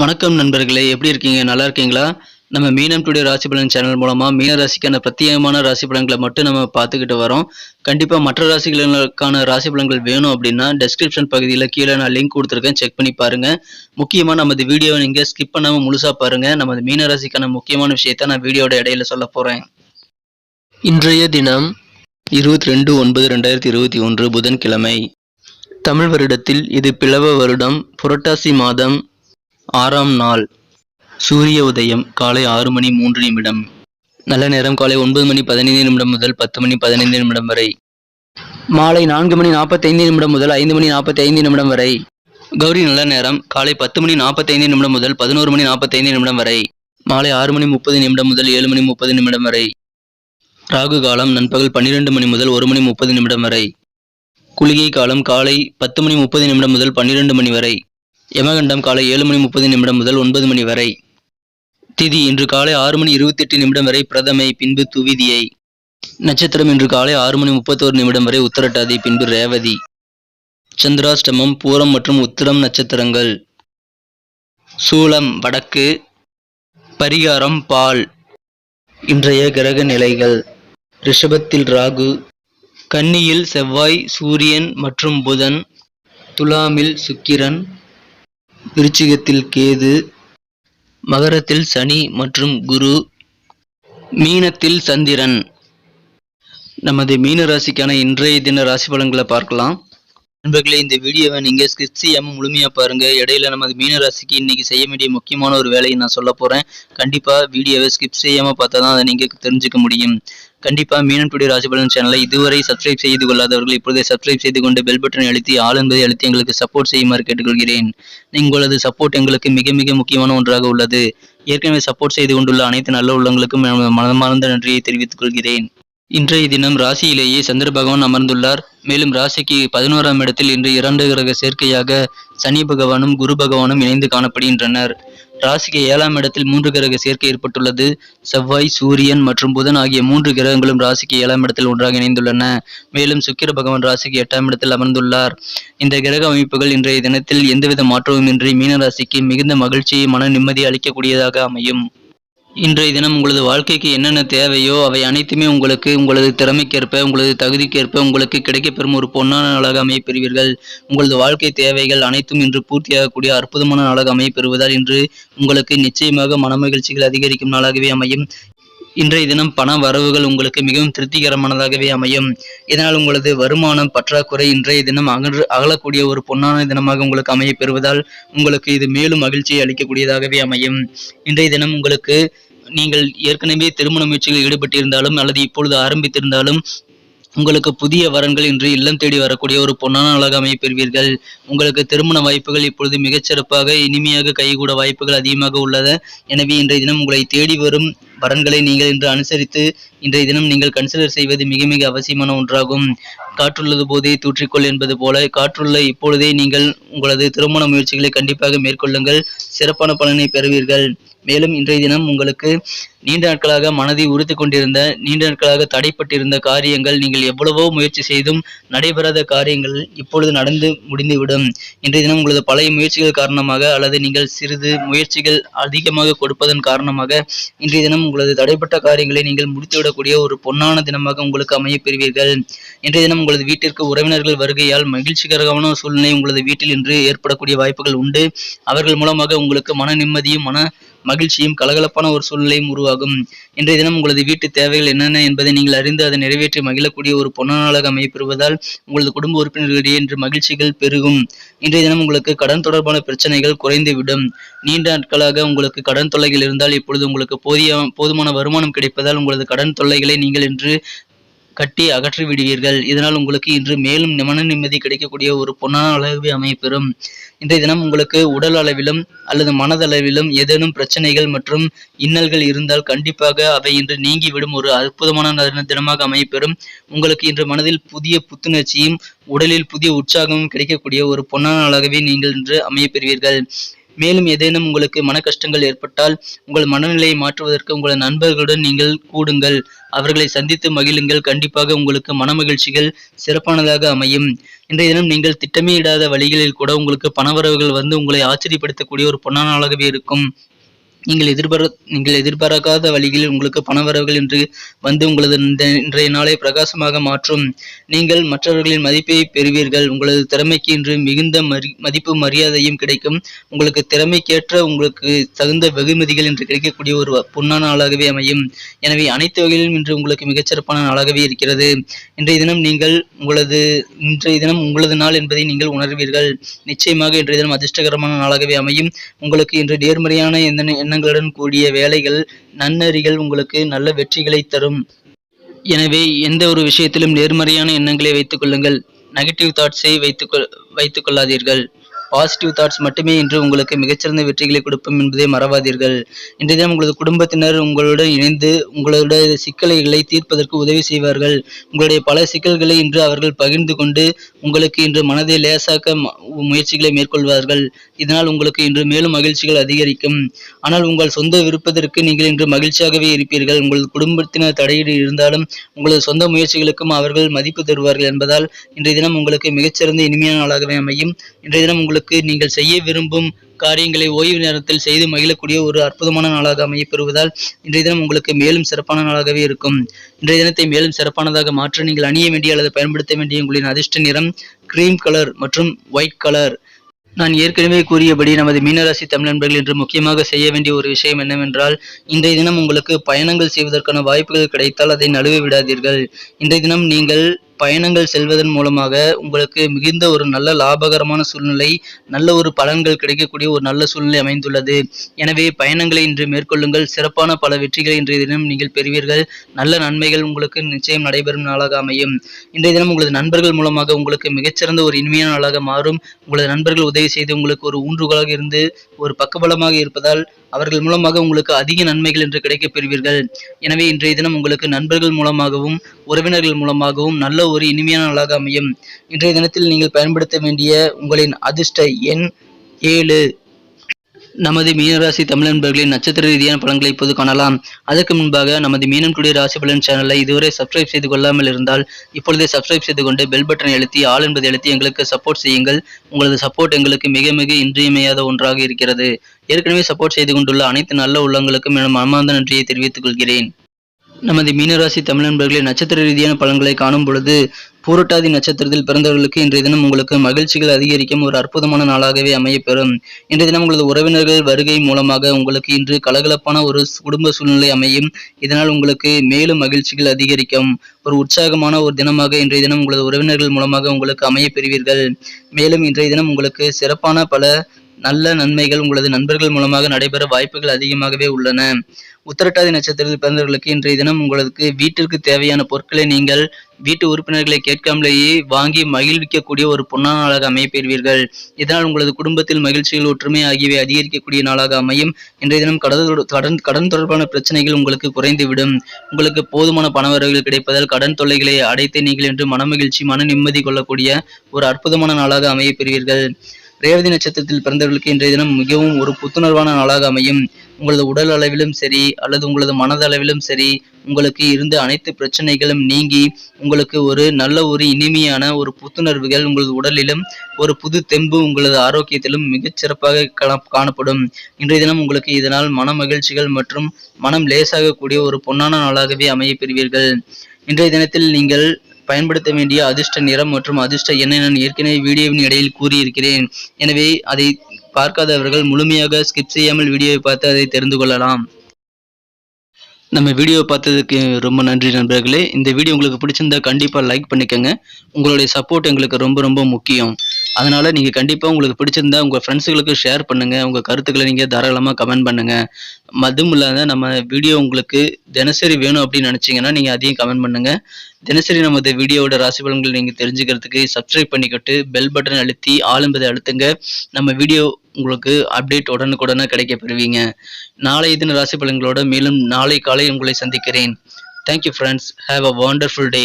வணக்கம் நண்பர்களே எப்படி இருக்கீங்க? நல்லா இருக்கீங்களா? நம்ம மீனம் டுடே ராசி பலன் சேனல் மூலமாக மீன ராசிக்கான பிரத்யேகமான ராசி பலன்களை மட்டும் நம்ம பார்த்துக்கிட்டு வரோம். கண்டிப்பாக மற்ற ராசிகளுக்கான ராசி பலன்கள் வேணும் அப்படின்னா டெஸ்கிரிப்ஷன் பகுதியில் கீழே நான் லிங்க் கொடுத்துருக்கேன். செக் பண்ணி பாருங்கள் முக்கியமாக நமது வீடியோவை நீங்கள் ஸ்கிப் பண்ணாமல் முழுசாக பாருங்கள் நமது மீன ராசிக்கான முக்கியமான விஷயத்த நான் வீடியோட இடையில சொல்ல போகிறேன் இன்றைய தினம் இருபத்தி ரெண்டு ஒன்பது ரெண்டாயிரத்தி இருபத்தி ஒன்று புதன்கிழமை. தமிழ் வருடத்தில் இது பிளவ வருடம் புரட்டாசி மாதம் ஆறாம் நாள் சூரிய உதயம் காலை ஆறு மணி மூன்று நிமிடம். நல்ல நேரம் காலை ஒன்பது மணி பதினைந்து நிமிடம் முதல் பத்து மணி பதினைந்து நிமிடம் வரை. மாலை நான்கு மணி நாற்பத்தைந்து நிமிடம் முதல் ஐந்து மணி நாற்பத்தைந்து நிமிடம் வரை. கௌரி நல்ல நேரம் காலை பத்து மணி நாற்பத்தைந்து நிமிடம் முதல் பதினோரு மணி நாற்பத்தைந்து நிமிடம் வரை. மாலை ஆறு மணி முப்பது நிமிடம் முதல் ஏழு மணி முப்பது நிமிடம் வரை. ராகு காலம் நண்பகல் பன்னிரெண்டு மணி முதல் ஒரு மணி முப்பது நிமிடம் வரை. குளிகை காலம் காலை பத்து மணி முப்பது நிமிடம் முதல் பன்னிரெண்டு மணி வரை. யமகண்டம் காலை ஏழு மணி முப்பது நிமிடம் முதல் ஒன்பது மணி வரை. திதி இன்று காலை ஆறு மணி இருபத்தி எட்டு நிமிடம் வரை பிரதமை பின்பு துவிதியை. நட்சத்திரம் இன்று காலை ஆறு மணி முப்பத்தோரு நிமிடம் வரை உத்தரட்டாதி பின்பு ரேவதி. சந்திராஷ்டமம் பூரம் மற்றும் உத்திரம் நட்சத்திரங்கள். சூலம் வடக்கு. பரிகாரம் பால். இன்றைய கிரக நிலைகள். ரிஷபத்தில் ராகு. கன்னியில் செவ்வாய் சூரியன் மற்றும் புதன். துலாமில் சுக்கிரன். விருச்சிகத்தில் கேது மகரத்தில் சனி மற்றும் குரு மீனத்தில் சந்திரன். நமது மீன ராசிக்கான இன்றைய தின ராசி பலன்களை பார்க்கலாம். நண்பர்களே இந்த வீடியோவை நீங்கள் ஸ்கிப் செய்யாமல் முழுமையாக பாருங்கள் இடையில நமது மீன ராசிக்கு இன்னைக்கு செய்ய வேண்டிய முக்கியமான ஒரு வேலையை நான் சொல்ல போகிறேன் கண்டிப்பாக வீடியோவை ஸ்கிப் செய்யாமல் பார்த்தா தான் அதை நீங்கள் தெரிஞ்சுக்க முடியும். கண்டிப்பாக மீனம் டுடே ராசி சேனலை இதுவரை சப்ஸ்கிரைப் செய்து கொள்ளாதவர்கள் இப்பொழுதே சப்ஸ்கிரைப் செய்து கொண்டு பெல் பட்டனை அழுத்தி ஆள் என்பதை அழுத்தி எங்களுக்கு சப்போர்ட் செய்யுமாறு கேட்டுக்கொள்கிறேன். உங்களது சப்போர்ட் எங்களுக்கு மிக மிக முக்கியமான ஒன்றாக உள்ளது. ஏற்கனவே சப்போர்ட் செய்து கொண்டுள்ள அனைத்து நல்ல உள்ளங்களுக்கும் மனமார்ந்த நன்றியை தெரிவித்துக் கொள்கிறேன். இன்றைய தினம் ராசியிலேயே சந்திர பகவான் அமர்ந்துள்ளார். மேலும் ராசிக்கு பதினோராம் இடத்தில் இன்று இரண்டு கிரக சேர்க்கையாக சனி பகவானும் குரு பகவானும் இணைந்து காணப்படுகின்றனர். ராசிக்கு ஏழாம் இடத்தில் மூன்று கிரக சேர்க்கை ஏற்பட்டுள்ளது. செவ்வாய் சூரியன் மற்றும் புதன் ஆகிய மூன்று கிரகங்களும் ராசிக்கு ஏழாம் இடத்தில் ஒன்றாக இணைந்துள்ளன. மேலும் சுக்கிர பகவான் ராசிக்கு எட்டாம் இடத்தில் அமர்ந்துள்ளார். இந்த கிரக அமைப்புகள் இன்றைய தினத்தில் எந்தவித மாற்றமுமின்றி மீன ராசிக்கு மிகுந்த மகிழ்ச்சியை மன நிம்மதி அளிக்கக்கூடியதாக அமையும். இன்றைய தினம் உங்களது வாழ்க்கைக்கு என்னென்ன தேவையோ அவை அனைத்துமே உங்களுக்கு உங்களது திறமைக்கேற்ப உங்களது தகுதிக்கேற்ப உங்களுக்கு கிடைக்கப்பெறும் ஒரு பொன்னான நாளாக அமையப்பெறுவீர்கள். உங்களது வாழ்க்கை தேவைகள் அனைத்தும் இன்று பூர்த்தியாகக்கூடிய அற்புதமான நாளாக அமையப்பெறுவதால் இன்று உங்களுக்கு நிச்சயமாக மனமகிழ்ச்சிகள் அதிகரிக்கும் நாளாகவே அமையும். இன்றைய தினம் பண வரவுகள் உங்களுக்கு மிகவும் திருப்திகரமானதாகவே அமையும். இதனால் உங்களது வருமானம் பற்றாக்குறை இன்றைய தினம் அகன்று அகலக்கூடிய ஒரு பொன்னான தினமாக உங்களுக்கு அமைய பெறுவதால் உங்களுக்கு இது மேலும் மகிழ்ச்சியை அளிக்கக்கூடியதாகவே அமையும். இன்றைய தினம் உங்களுக்கு நீங்கள் ஏற்கனவே திருமண முயற்சிகளில் ஈடுபட்டிருந்தாலும் அல்லது இப்பொழுது ஆரம்பித்திருந்தாலும் உங்களுக்கு புதிய வரன்கள் இன்று இல்லம் தேடி வரக்கூடிய ஒரு பொன்னான நாளாக அமைய பெறுவீர்கள். உங்களுக்கு திருமண வாய்ப்புகள் இப்பொழுது மிகச்சிறப்பாக இனிமையாக கைகூட வாய்ப்புகள் அதிகமாக உள்ளது எனவே இன்றைய தினம் உங்களை தேடி வரும் வரன்களை நீங்கள் இன்று அனுசரித்து இன்றைய தினம் நீங்கள் கன்சிடர் செய்வது மிக மிக அவசியமான ஒன்றாகும். காற்றுள்ளது போதே தூற்றிக்கொள் என்பது போல காற்றுள்ள இப்பொழுதே நீங்கள் உங்களது திருமண முயற்சிகளை கண்டிப்பாக மேற்கொள்ளுங்கள். சிறப்பான பலனை பெறுவீர்கள். மேலும் இன்றைய தினம் உங்களுக்கு நீண்ட நாட்களாக மனதை உறுத்து கொண்டிருந்த நீண்ட நாட்களாக தடைப்பட்டிருந்த காரியங்கள் நீங்கள் எவ்வளவோ முயற்சி செய்தும் நடைபெறாத காரியங்கள் இப்பொழுது நடந்து முடிந்துவிடும். இன்றைய தினம் உங்களது பழைய முயற்சிகள் காரணமாக அல்லது நீங்கள் சிறிது முயற்சிகள் அதிகமாக கொடுப்பதன் காரணமாக இன்றைய தினம் உங்களது தடைப்பட்ட காரியங்களை நீங்கள் முடித்துவிடக்கூடிய ஒரு பொன்னான தினமாக உங்களுக்கு அமைய பெறுவீர்கள். இன்றைய தினம் உங்களது வீட்டிற்கு உறவினர்கள் வருகையால் மகிழ்ச்சிகரமான சூழ்நிலை உங்களது வீட்டில் இன்று ஏற்படக்கூடிய வாய்ப்புகள் உண்டு. அவர்கள் மூலமாக உங்களுக்கு மன நிம்மதியும் மன மகிழ்ச்சியும் கலகலப்பான ஒரு சூழ்நிலையும் உருவாகும். இன்றைய தினம் உங்களது வீட்டு தேவைகள் என்னென்ன என்பதை நீங்கள் அறிந்து அதை நிறைவேற்றி மகிழக்கூடிய ஒரு பொன்னாளாக அமையப்பெறுவதால் உங்களது குடும்ப உறுப்பினர்களிடையே இன்று மகிழ்ச்சிகள் பெருகும். இன்றைய தினம் உங்களுக்கு கடன் தொடர்பான பிரச்சனைகள் குறைந்துவிடும். நீண்ட நாட்களாக உங்களுக்கு கடன் தொல்லைகள் இருந்தால் இப்பொழுது உங்களுக்கு போதிய போதுமான வருமானம் கிடைப்பதால் உங்களது கடன் தொல்லைகளை நீங்கள் இன்று கட்டி அகற்றி விடுவீர்கள் இதனால் உங்களுக்கு இன்று மேலும் மன நிம்மதி கிடைக்கக்கூடிய ஒரு பொன்னான அளவே அமையப்பெறும். இன்றைய தினம் உங்களுக்கு உடல் அளவிலும் அல்லது மனதளவிலும் ஏதேனும் பிரச்சனைகள் மற்றும் இன்னல்கள் இருந்தால் கண்டிப்பாக அவை இன்று நீங்கிவிடும். ஒரு அற்புதமான தினமாக அமையப்பெறும். உங்களுக்கு இன்று மனதில் புதிய புத்துணர்ச்சியும் உடலில் புதிய உற்சாகமும் கிடைக்கக்கூடிய ஒரு பொன்னான நாளாகவே நீங்கள் இன்று அமையப்பெறுவீர்கள். மேலும் ஏதேனும் உங்களுக்கு மன கஷ்டங்கள் ஏற்பட்டால் உங்கள் மனநிலையை மாற்றுவதற்கு உங்கள் நண்பர்களுடன் நீங்கள் கூடுங்கள். அவர்களை சந்தித்து மகிழுங்கள். கண்டிப்பாக உங்களுக்கு மனமகிழ்ச்சிகள் சிறப்பானதாக அமையும். இன்றைய தினம் நீங்கள் திட்டமே இடாத வழிகளில் கூட உங்களுக்கு பணவரவுகள் வந்து உங்களை ஆச்சரியப்படுத்தக்கூடிய ஒரு பொன்னான நாளாகவே இருக்கும். நீங்கள் எதிர்பார நீங்கள் எதிர்பாராத வழிகளில் உங்களுக்கு பணவரவுகள் என்று வந்து உங்களது இன்றைய நாளை பிரகாசமாக மாற்றும். நீங்கள் மற்றவர்களின் மதிப்பை பெறுவீர்கள். உங்களது திறமைக்கு இன்று மிகுந்த மரி மதிப்பு மரியாதையும் கிடைக்கும். உங்களுக்கு திறமைக்கேற்ற உங்களுக்கு தகுந்த வெகுமதிகள் என்று கிடைக்கக்கூடிய ஒரு பொன்னான நாளாகவே அமையும். எனவே அனைத்து வகையிலும் இன்று உங்களுக்கு மிகச்சிறப்பான நாளாகவே இருக்கிறது. இன்றைய தினம் நீங்கள் உங்களது இன்றைய தினம் உங்களது நாள் என்பதை நீங்கள் உணர்வீர்கள். நிச்சயமாக இன்றைய தினம் அதிர்ஷ்டகரமான நாளாகவே அமையும். உங்களுக்கு இன்று நேர்மறையான எந்த எண்ணங்களுடன் கூடிய வேலைகள் நன்னறிகள் உங்களுக்கு நல்ல வெற்றிகளை தரும். எனவே எந்த ஒரு விஷயத்திலும் நேர்மறையான எண்ணங்களை வைத்துக் கொள்ளுங்கள். நெகட்டிவ் தாட்ஸை வைத்துக் வைத்துக் கொள்ளாதீர்கள். பாசிட்டிவ் தாட்ஸ் மட்டுமே இன்று உங்களுக்கு மிகச்சிறந்த வெற்றிகளை கொடுக்கும் என்பதை மறவாதீர்கள். இன்றைய தினம் உங்களது குடும்பத்தினர் உங்களுடன் இணைந்து உங்களுடைய சிக்கல்களை தீர்ப்பதற்கு உதவி செய்வார்கள். உங்களுடைய பல சிக்கல்களை இன்று அவர்கள் பகிர்ந்து கொண்டு உங்களுக்கு இன்று மனதை லேசாக்க முயற்சிகளை மேற்கொள்வார்கள். இதனால் உங்களுக்கு இன்று மேலும் மகிழ்ச்சிகள் அதிகரிக்கும். ஆனால் உங்கள் சொந்த விருப்பத்திற்கு நீங்கள் இன்று மகிழ்ச்சியாகவே இருப்பீர்கள். உங்களது குடும்பத்தினர் தடையீடு இருந்தாலும் உங்களது சொந்த முயற்சிகளுக்கும் அவர்கள் மதிப்பு தருவார்கள் என்பதால் இன்றைய தினம் உங்களுக்கு மிகச்சிறந்த இனிமையான நாளாகவே அமையும். இன்றைய தினம் உங்களுக்கு நீங்கள் செய்ய விரும்பும் காரியங்களை ஓய்வு நேரத்தில் செய்து மகிழக்கூடிய ஒரு அற்புதமான நாளாக அமையப்பெறுவதால் இன்றைய தினம் உங்களுக்கு மேலும் சிறப்பான நாளாகவே இருக்கும். இன்றைய தினத்தை மேலும் சிறப்பானதாக மாற்ற நீங்கள் அணிய வேண்டிய அல்லது பயன்படுத்த வேண்டிய உங்களின் அதிர்ஷ்ட நிறம் கிரீம் கலர் மற்றும் ஒயிட் கலர் நான் ஏற்கனவே கூறியபடி நமது மீனராசி தமிழ் நண்பர்கள் இன்று முக்கியமாக செய்ய வேண்டிய ஒரு விஷயம் என்னவென்றால் இன்றைய தினம் உங்களுக்கு பயணங்கள் செய்வதற்கான வாய்ப்புகள் கிடைத்தால் அதை நழுவ விடாதீர்கள். இன்றைய தினம் நீங்கள் பயணங்கள் செல்வதன் மூலமாக உங்களுக்கு மிகுந்த ஒரு நல்ல லாபகரமான சூழ்நிலை நல்ல ஒரு பலன்கள் கிடைக்கக்கூடிய ஒரு நல்ல சூழ்நிலை அமைந்துள்ளது. எனவே பயணங்களை இன்று மேற்கொள்ளுங்கள். சிறப்பான பல வெற்றிகளை இன்றைய தினம் நீங்கள் பெறுவீர்கள். நல்ல நன்மைகள் உங்களுக்கு நிச்சயம் நடைபெறும் நாளாக அமையும். இன்றைய தினம் உங்களது நண்பர்கள் மூலமாக உங்களுக்கு மிகச்சிறந்த ஒரு இனிமையான நாளாக மாறும். உங்களது நண்பர்கள் உதவி செய்து உங்களுக்கு ஒரு ஊன்றுகோலாக இருந்து ஒரு பக்கபலமாக இருப்பதால் அவர்கள் மூலமாக உங்களுக்கு அதிக நன்மைகள் என்று கிடைக்கப் பெறுவீர்கள். எனவே இன்றைய தினம் உங்களுக்கு நண்பர்கள் மூலமாகவும் உறவினர்கள் மூலமாகவும் நல்ல ஒரு இனிமையான நாளாக அமையும். இன்றைய தினத்தில் நீங்கள் பயன்படுத்த வேண்டிய உங்களின் அதிர்ஷ்ட எண் ஏழு. நமது மீனராசி தமிழ் நண்பர்களின் நட்சத்திர ரீதியான பலன்களை இப்போது காணலாம். அதற்கு முன்பாக நமது மீனம் டுடே ராசி பலன் சேனலை இதுவரை சப்ஸ்கிரைப் செய்து கொள்ளாமல் இருந்தால் இப்பொழுதே சப்ஸ்கிரைப் செய்து கொண்டு பெல் பட்டனை அழுத்தி ஆள் என்பதை அழுத்தி எங்களுக்கு சப்போர்ட் செய்யுங்கள். உங்களது சப்போர்ட் எங்களுக்கு மிக மிக இன்றியமையாத ஒன்றாக இருக்கிறது. ஏற்கனவே சப்போர்ட் செய்து கொண்டுள்ள அனைத்து நல்ல உள்ளங்களுக்கும் என மனமார்ந்த நன்றியை தெரிவித்துக் கொள்கிறேன். நமது மீனராசி தமிழ் நண்பர்களின் நட்சத்திர ரீதியான பலன்களை காணும் பொழுது பூரட்டாதி நட்சத்திரத்தில் பிறந்தவர்களுக்கு இன்றைய தினம் உங்களுக்கு மகிழ்ச்சிகள் அதிகரிக்கும் ஒரு அற்புதமான நாளாகவே அமையப்பெறும். இன்றைய தினம் உங்களது உறவினர்கள் வருகை மூலமாக உங்களுக்கு இன்று கலகலப்பான ஒரு குடும்ப சூழ்நிலை அமையும். இதனால் உங்களுக்கு மேலும் மகிழ்ச்சிகள் அதிகரிக்கும். ஒரு உற்சாகமான ஒரு தினமாக இன்றைய தினம் உங்களது உறவினர்கள் மூலமாக உங்களுக்கு அமைய பெறுவீர்கள். மேலும் இன்றைய தினம் உங்களுக்கு சிறப்பான பல நல்ல நன்மைகள் உங்களது நண்பர்கள் மூலமாக நடைபெற வாய்ப்புகள் அதிகமாகவே உள்ளன. உத்தரட்டாதி நட்சத்திரத்தில் பிறந்தவர்களுக்கு இன்றைய தினம் உங்களுக்கு வீட்டிற்கு தேவையான பொருட்களை நீங்கள் வீட்டு உறுப்பினர்களை கேட்காமலேயே வாங்கி மகிழ்விக்கக்கூடிய ஒரு பொன்னான நாளாக அமையப்பெறுவீர்கள் இதனால் உங்களது குடும்பத்தில் மகிழ்ச்சிகள் ஒற்றுமை ஆகியவை அதிகரிக்கக்கூடிய நாளாக அமையும். இன்றைய தினம் கடன் கடன் கடன் தொடர்பான பிரச்சனைகள் உங்களுக்கு குறைந்துவிடும். உங்களுக்கு போதுமான பணவரவுகள் கிடைப்பதால் கடன் தொல்லைகளை அடைத்து நீங்கள் என்று மனமகிழ்ச்சி மன நிம்மதி கொள்ளக்கூடிய ஒரு அற்புதமான நாளாக அமைய பெறுவீர்கள். ரேவதி நட்சத்திரத்தில் பிறந்தவர்களுக்கு இன்றைய தினம் மிகவும் ஒரு புத்துணர்வான நாளாக அமையும். உங்களது உடல் அளவிலும் சரி அல்லது உங்களது மனதளவிலும் சரி உங்களுக்கு இருந்த அனைத்து பிரச்சனைகளும் நீங்கி உங்களுக்கு ஒரு நல்ல ஒரு இனிமையான ஒரு புத்துணர்வுகள் உங்களது உடலிலும் ஒரு புது தெம்பு உங்களது ஆரோக்கியத்திலும் மிகச் சிறப்பாக காண- காணப்படும். இன்றைய தினம் உங்களுக்கு இதனால் மன மகிழ்ச்சிகள் மற்றும் மனம் லேசாகக்கூடிய ஒரு பொன்னான நாளாகவே அமைய பெறுவீர்கள். இன்றைய தினத்தில் நீங்கள் பயன்படுத்த வேண்டிய அதிர்ஷ்ட நிறம் மற்றும் அதிர்ஷ்ட எண்ணை நான் ஏற்கனவே வீடியோவின் இடையில் கூறியிருக்கிறேன். எனவே அதை பார்க்காதவர்கள் முழுமையாக ஸ்கிப் செய்யாமல் வீடியோவை பார்த்து அதை தெரிந்து கொள்ளலாம். நம்ம வீடியோ பார்த்ததுக்கு ரொம்ப நன்றி நண்பர்களே. இந்த வீடியோ உங்களுக்கு பிடிச்சிருந்தா கண்டிப்பாக லைக் பண்ணிக்கோங்க. உங்களுடைய சப்போர்ட் எங்களுக்கு ரொம்ப ரொம்ப முக்கியம். அதனால நீங்கள் கண்டிப்பாக உங்களுக்கு பிடிச்சிருந்தா உங்கள் ஃப்ரெண்ட்ஸுகளுக்கு ஷேர் பண்ணுங்கள் உங்கள் கருத்துக்களை நீங்கள் தாராளமாக கமெண்ட் பண்ணுங்கள் அதுவும் இல்லாத நம்ம வீடியோ உங்களுக்கு தினசரி வேணும் அப்படின்னு நினச்சிங்கன்னா நீங்கள் அதையும் கமெண்ட் பண்ணுங்கள் தினசரி நமது வீடியோவோட ராசி பலன்கள் நீங்கள் தெரிஞ்சுக்கிறதுக்கு சப்ஸ்கிரைப் பண்ணிக்கிட்டு பெல் பட்டன் அழுத்தி ஆளும்பதை அழுத்துங்க. நம்ம வீடியோ உங்களுக்கு அப்டேட் உடனுக்குடனே கிடைக்க பெறுவீங்க நாளைய தின ராசி பலன்களோட மேலும் நாளை காலை உங்களை சந்திக்கிறேன். Thank you friends have a wonderful day